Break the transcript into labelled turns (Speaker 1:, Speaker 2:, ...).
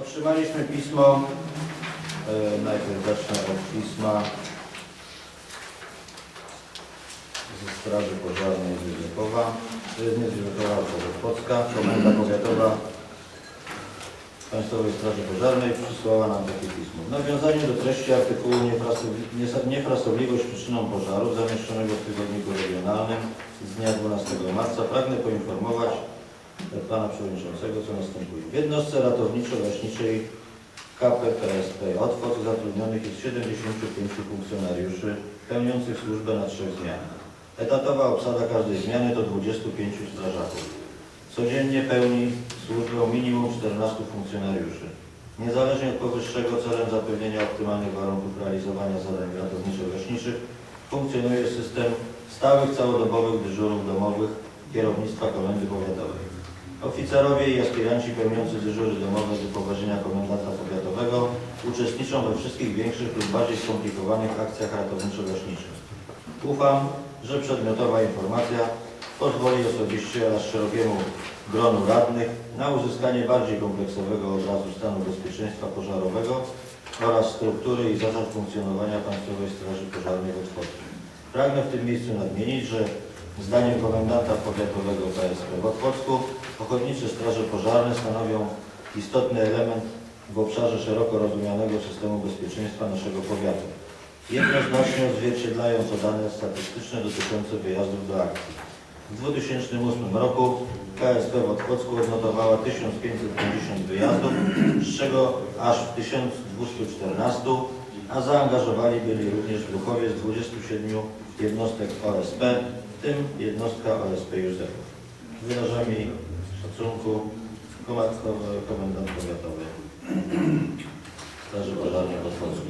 Speaker 1: Otrzymaliśmy pismo, e, najpierw zacznę od pisma ze Straży Pożarnej z Józefowa, nie z Józefowa, Płocka, Komenda Powiatowa Państwowej Straży Pożarnej przysłała nam takie pismo. W nawiązaniu do treści artykułu Niefrasobliwość przyczyną pożaru zamieszczonego w tygodniku regionalnym z dnia 12 marca pragnę poinformować Pana Przewodniczącego, co następuje. W jednostce ratowniczo-gaśniczej KPPSP Otwock zatrudnionych jest 75 funkcjonariuszy pełniących służbę na trzech zmianach. Etatowa obsada każdej zmiany to 25 strażaków. Codziennie pełni służbę minimum 14 funkcjonariuszy. Niezależnie od powyższego celem zapewnienia optymalnych warunków realizowania zadań ratowniczo-gaśniczych funkcjonuje system stałych całodobowych dyżurów domowych kierownictwa Komendy Powiatowej. Oficerowie i aspiranci pełniący dyżury domowe z upoważnienia komendanta powiatowego uczestniczą we wszystkich większych lub bardziej skomplikowanych akcjach ratowniczo-gaśniczych. Ufam, że przedmiotowa informacja pozwoli osobiście oraz szerokiemu gronu radnych na uzyskanie bardziej kompleksowego obrazu stanu bezpieczeństwa pożarowego oraz struktury i zasad funkcjonowania Państwowej Straży Pożarnej w Otwocku. Pragnę w tym miejscu nadmienić, że zdaniem komendanta powiatowego PSP w Otwocku ochotnicze straże pożarne stanowią istotny element w obszarze szeroko rozumianego systemu bezpieczeństwa naszego powiatu. Jednoznacznie odzwierciedlają to dane statystyczne dotyczące wyjazdów do akcji. W 2008 roku KSP w Otwocku odnotowała 1550 wyjazdów, z czego aż w 1214, a zaangażowani byli również druhowie z 27 jednostek OSP, w tym jednostka OSP Józefów. Wyrażami szacunku komendant powiatowy Straży Pożarnej Otwocku.